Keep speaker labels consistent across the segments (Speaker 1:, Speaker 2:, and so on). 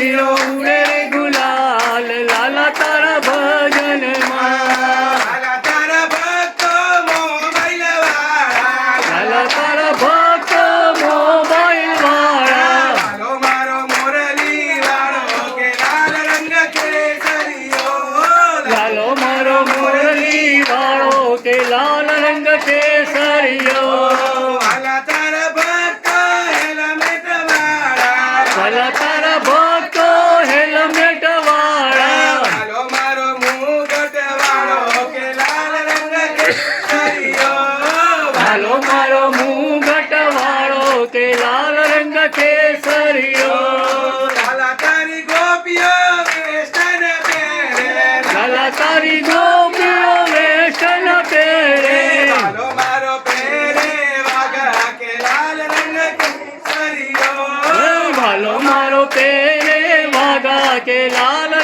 Speaker 1: Shiloh. તારો મુગટ વાળો કે લાલ રંગ કેસરિયો.
Speaker 2: કલાકારી ગોપીઓ વેસ્ટન પહેરે.
Speaker 1: કલાકારી ગોપીઓ વેસ્ટન પહેરે. મારો
Speaker 2: મારો પહેરે વાગા કે લાલ રંગ કેસરિયો.
Speaker 1: ભાલો મારો પહેરે વાગા કે લાલ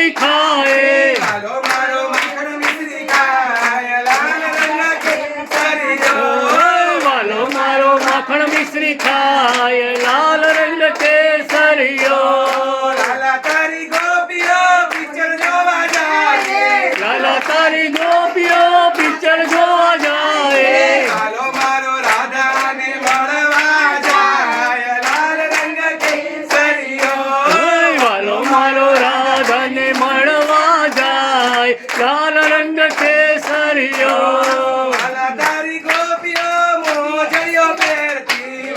Speaker 1: પાણીપુરી ખાય
Speaker 2: લાલો મારો માખણ મિશ્રી ખાય લાલ
Speaker 1: મારો માખણ મિશ્રી ખાય લાલ રંગ કેસરિયો જાય લાલ રંગ કેસરિયો
Speaker 2: તારી ગોપીઓ મોજળિયો પહેરતી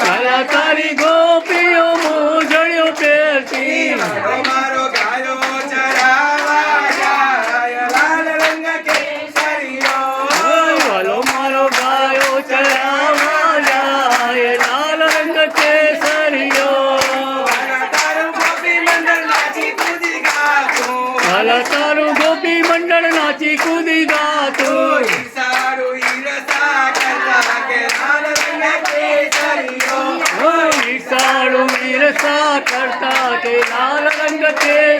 Speaker 1: તારી ગોપીઓ મોજળિયો પહેરતી
Speaker 2: મારો ગાયો ચરાવા જાય લાલ રંગ
Speaker 1: करता के लाल रंग के